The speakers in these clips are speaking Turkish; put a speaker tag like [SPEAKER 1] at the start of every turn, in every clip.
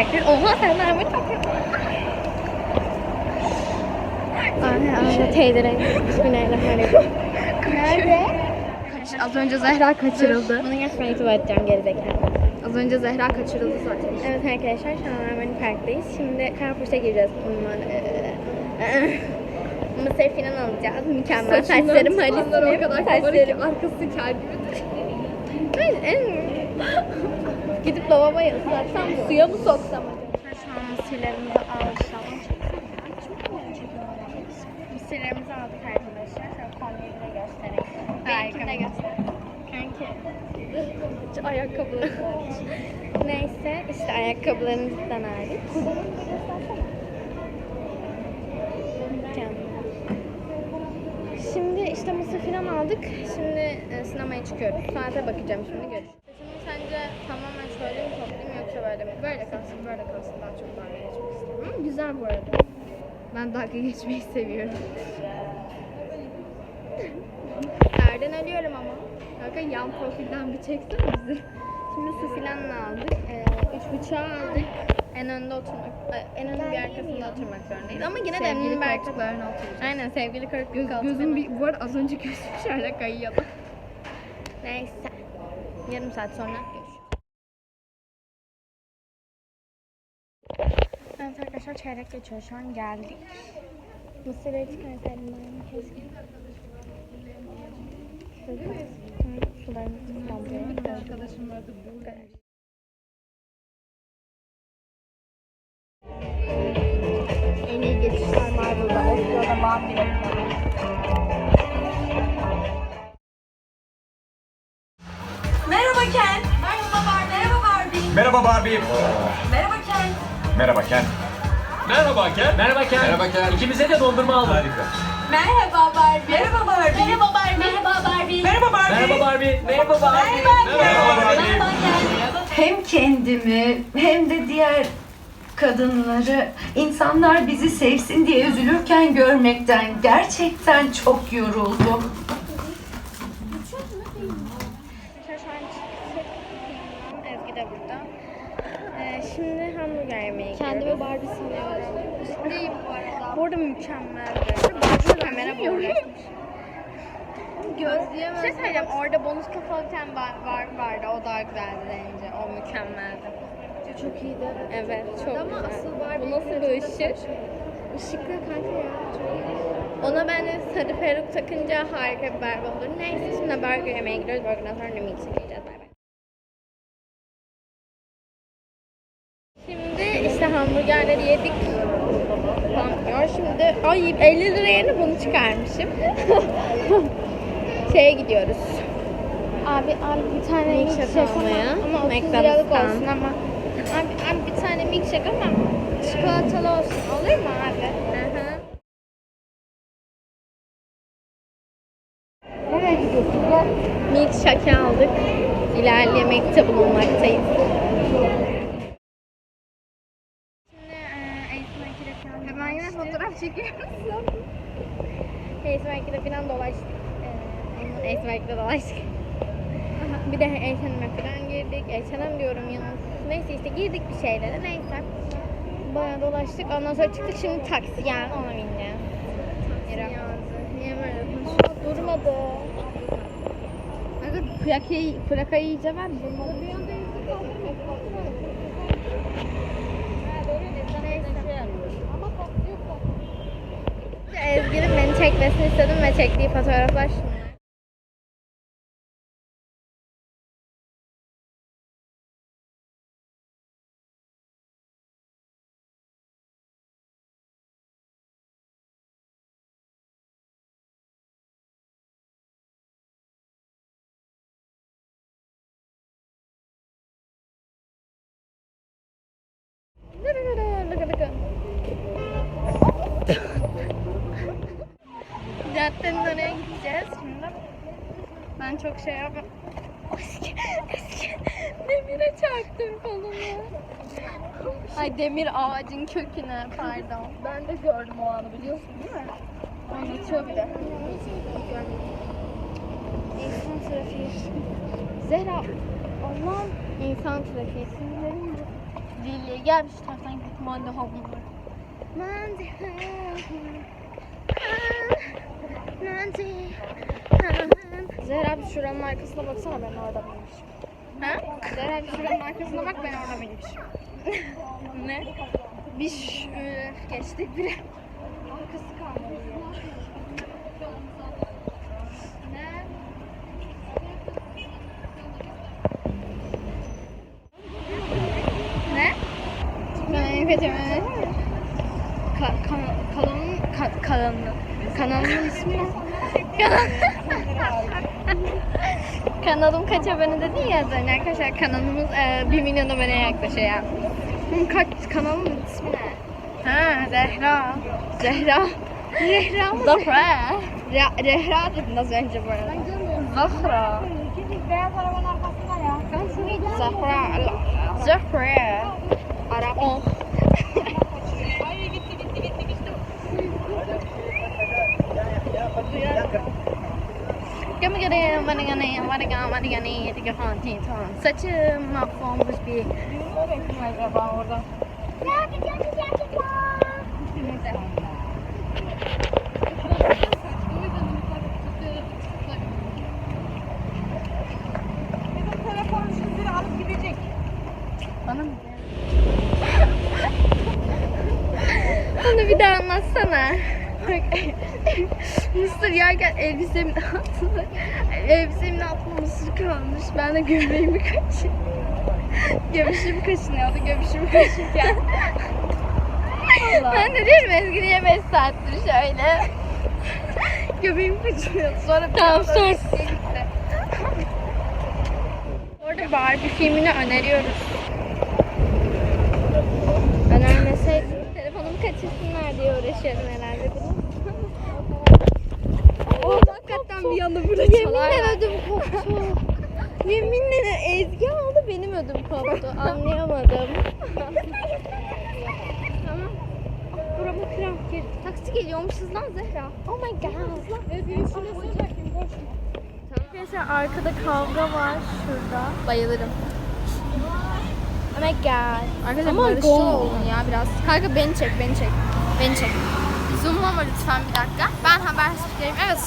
[SPEAKER 1] parktayız. Oha sen armut takıyorsun. Anne anne. Bismillahirrahmanirrahim. Nerede?
[SPEAKER 2] Az önce Zehra kaçırıldı.
[SPEAKER 1] Bunu gerçekten YouTube'a atacağım gerizekalı.
[SPEAKER 2] Az önce Zehra kaçırıldı zaten.
[SPEAKER 1] Evet arkadaşlar şu an Armani Park'tayız. Şimdi Carrefour'a gireceğiz. Eee, Mısır falan alacağız. Mükemmel. Saçlarım
[SPEAKER 2] Saçları o kadar kabarık ki
[SPEAKER 1] Saçlarım.
[SPEAKER 2] arkası kel gibidir.
[SPEAKER 1] Hayır, en... Gidip lavaboya ıslatsam suya mı soksam acaba? Mısırlarımızı aldık. Mısırlarımızı aldık arkadaşlar. Şöyle kolyeyi de göstereyim. De göster. Kanki.
[SPEAKER 2] Ayakkabıları.
[SPEAKER 1] Neyse işte ayakkabılarımızdan aldık. Mükemmel. Şimdi işte mısır falan aldık. Şimdi e, sinemaya çıkıyoruz. Saate bakacağım şimdi görüşürüz. Saçımı sence tamamen şöyle mi toplayayım yoksa böyle mi? Böyle kalsın. Daha çok dalga geçmek istiyorum. Ama güzel bu arada.
[SPEAKER 2] Ben dalga geçmeyi seviyorum.
[SPEAKER 1] Terden ölüyorum ama.
[SPEAKER 2] Kanka yan profilden bir çeksene bizi.
[SPEAKER 1] Şimdi su filanla aldık. Ee, üç buçuğa aldık. En önde oturmak, en önde bir arkasında oturmak zorundayız. Ama yine de bir arkasında.
[SPEAKER 2] koltuklarına oturacağız.
[SPEAKER 1] Aynen sevgili kırık
[SPEAKER 2] Göz, gözüm bir, bu arada az önce gözüm şöyle kayıyordu.
[SPEAKER 1] Neyse. Yarım saat sonra Evet arkadaşlar çeyrek geçiyor. Şu an geldik. Mısır'ı çıkartalım ben keşke. Sularımızı damlıyor.
[SPEAKER 2] Arkadaşım vardı.
[SPEAKER 1] En iyi geçişler Marvel'da. Oscar'da mavi
[SPEAKER 3] Merhaba Ken. Merhaba Barbie. Merhaba Barbie.
[SPEAKER 4] Merhaba Barbie.
[SPEAKER 3] Merhaba.
[SPEAKER 4] Merhaba Ken.
[SPEAKER 5] Merhaba Ken. Merhaba Ken.
[SPEAKER 4] Merhaba Ken.
[SPEAKER 5] İkimize de dondurma aldım.
[SPEAKER 4] Harika.
[SPEAKER 3] Merhaba Barbie. Merhaba Barbie. Merhaba Barbie. Merhaba Barbie. Merhaba Barbie.
[SPEAKER 5] Merhaba Barbie. Merhaba Barbie.
[SPEAKER 4] Merhaba Barbie.
[SPEAKER 6] hem kendimi hem de diğer kadınları insanlar bizi sevsin diye üzülürken görmekten gerçekten çok yoruldum.
[SPEAKER 1] Ee, şimdi hamburger yemeye. Kendimi Barbie sanıyorum. Ciddiyim bu arada. Bu arada mükemmeldi. Barbie kamera boğulaşmış.
[SPEAKER 2] Gözleyemez.
[SPEAKER 1] Bir şey söyleyeceğim. Orada bonus kafalı bir tane bar, bar vardı. O daha güzeldi bence. O mükemmeldi.
[SPEAKER 2] Çok iyiydi.
[SPEAKER 1] Evet çok
[SPEAKER 2] Ama
[SPEAKER 1] güzel.
[SPEAKER 2] asıl Barbie
[SPEAKER 1] Bu nasıl bir ışık?
[SPEAKER 2] Işıklı kanka ya. Çok iyi.
[SPEAKER 1] Ona bence sarı peruk takınca harika bir Barbie olur. Neyse şimdi burger yemeye gidiyoruz. Burger'dan sonra da milkshake yiyeceğiz. Hamburgerleri yedik. Pankıyor. Şimdi ay 50 lira yerine bunu çıkarmışım. Şeye gidiyoruz.
[SPEAKER 2] Abi abi bir tane
[SPEAKER 1] Milkshake almaya.
[SPEAKER 2] ama, ama 30
[SPEAKER 1] McDonald's'tan.
[SPEAKER 2] liralık olsun ama. Abi, abi bir tane milkshake ama çikolatalı olsun. Olur mu abi? Nereye gidiyorsun?
[SPEAKER 1] Milkshake aldık. İlerlemekte bulunmaktayız. Şimdi
[SPEAKER 2] çekiyoruz.
[SPEAKER 1] Aceberg'de falan dolaştık. Ee, Aceberg'de dolaştık. bir de H&M'e falan girdik. H&M diyorum yalnız. Neyse işte girdik bir şeylere. Neyse. Bayağı dolaştık. Ondan sonra çıktık. Şimdi taksi yani ona.
[SPEAKER 2] Niye böyle konuşuyor?
[SPEAKER 1] Durmadı.
[SPEAKER 2] Kanka plakayı, plakayı iyice ver. Durmadı.
[SPEAKER 1] Ezgi'nin beni çekmesini istedim ve çektiği fotoğraflar şunlar. Caddenin oraya gideceğiz şimdi. Ben çok şey yapmam. Demire çarptım kolumu. Ay demir ağacın köküne pardon.
[SPEAKER 2] Ben de gördüm o anı biliyorsun değil mi? Anlatıyor bir de.
[SPEAKER 1] İnsan trafiği.
[SPEAKER 2] Zehra. Allah'ım.
[SPEAKER 1] İnsan trafiği.
[SPEAKER 2] Sinirlerim Lili gel şu taraftan gidelim. Manda havlu.
[SPEAKER 1] Mandi.
[SPEAKER 2] Zehra bir şuranın arkasına baksana ben orada binmişim.
[SPEAKER 1] Ha?
[SPEAKER 2] Zehra bir şuranın arkasına bak ben orada binmişim.
[SPEAKER 1] Ne?
[SPEAKER 2] Bir ş- e, geçtik bile. Arkası kalmadı. Ne?
[SPEAKER 1] Ne?
[SPEAKER 2] Ben kaçamadım. Ka kanalın kanalın ismi ne?
[SPEAKER 1] Kanalım kaç abone dedin ya önce arkadaşlar kanalımız e, 1 milyon aboneye yaklaşıyor.
[SPEAKER 2] Hı, kaç kanalın ismi ne?
[SPEAKER 1] Ha Zehra.
[SPEAKER 2] Zehra.
[SPEAKER 1] Zehra mı?
[SPEAKER 2] Zahra.
[SPEAKER 1] Re- Zehra dedim az önce bu arada.
[SPEAKER 2] Zahra.
[SPEAKER 3] Ya.
[SPEAKER 2] Zahra.
[SPEAKER 1] Falan diye tamam. Saçım mahvolmuş bir.
[SPEAKER 3] acaba orada? Bizim
[SPEAKER 1] Mısır yerken elbisemin altında elbisemin altında mısır kalmış. Ben de göbeğimi kaçır. Göbüşüm kaşınıyordu. Göbüşüm kaşırken. ben de diyorum Ezgi niye 5 saattir şöyle. Göbeğim kaçırıyordu. Sonra tamam sor. Orada Barbie filmini öneriyoruz. Önermeseydim kaçırsınlar diye uğraşıyorum herhalde bunu. Oh, hakikaten bir anda burada Yeminle ödüm koptu. Yeminle Ezgi aldı benim ödüm koptu. Anlayamadım. tamam. Burama kramp girdi. Taksi geliyormuşuz lan Zehra. Oh my god.
[SPEAKER 3] Ezgi'nin şuraya sıcakken boş mu?
[SPEAKER 1] Arkadaşlar arkada kavga var şurada. Bayılırım. Oh my god. Arkadaşlar
[SPEAKER 2] Ama
[SPEAKER 1] barışçıl
[SPEAKER 2] go.
[SPEAKER 1] olun ya biraz. Kanka beni çek, beni çek. Beni çek. Zoomlama lütfen bir dakika. Ben haber spikeriyim. Evet.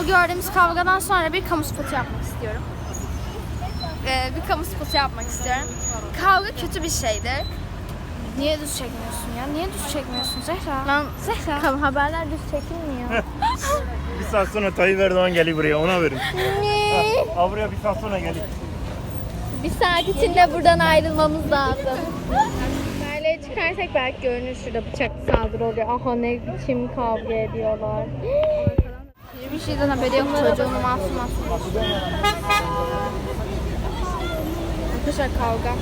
[SPEAKER 1] Bu gördüğümüz kavgadan sonra bir kamu spotu yapmak istiyorum. Ee, bir kamu spotu yapmak istiyorum. Kavga kötü bir şeydir. Niye düz çekmiyorsun ya? Niye düz çekmiyorsun Zehra? Lan Zehra. haberler düz çekilmiyor.
[SPEAKER 7] Bir saat sonra Tayyip Erdoğan geliyor buraya ona verin.
[SPEAKER 1] Ne?
[SPEAKER 7] Ha buraya bir saat sonra geliyor.
[SPEAKER 1] Bir saat içinde buradan ayrılmamız lazım. Daireye çıkarsak belki görünür şurada bıçaklı saldırı oluyor. Aha ne biçim kavga ediyorlar.
[SPEAKER 2] Bir şeyden haberi yok çocuğunu masum masum. Arkadaşlar kavga.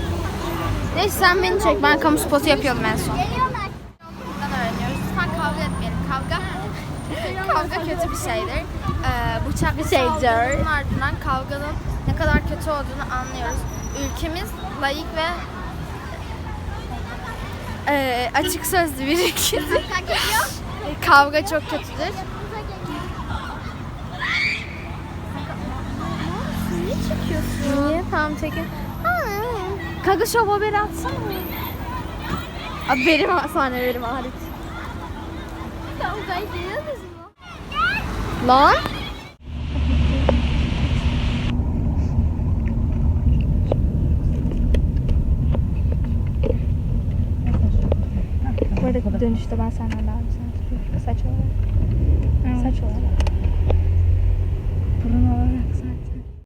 [SPEAKER 2] Neyse sen beni çek. Ben kamu spotu yapıyordum en son.
[SPEAKER 1] Buradan öğreniyoruz. Lütfen kavga etmeyelim. Kavga kavga kötü bir şeydir. Ee, bıçaklı bir saldırının ardından kavganın ne kadar kötü olduğunu anlıyoruz. Ülkemiz layık ve e, açık sözlü bir ülkedir. kavga çok kötüdür. Niye çekiyorsun? Niye? Tamam çekin. Kanka şu haberi atsana. Abi benim sahnelerim hariç. Kavga ediyor musun? Lan?
[SPEAKER 2] Dönüşte ben senden daha güzel saç olarak. Saç olarak.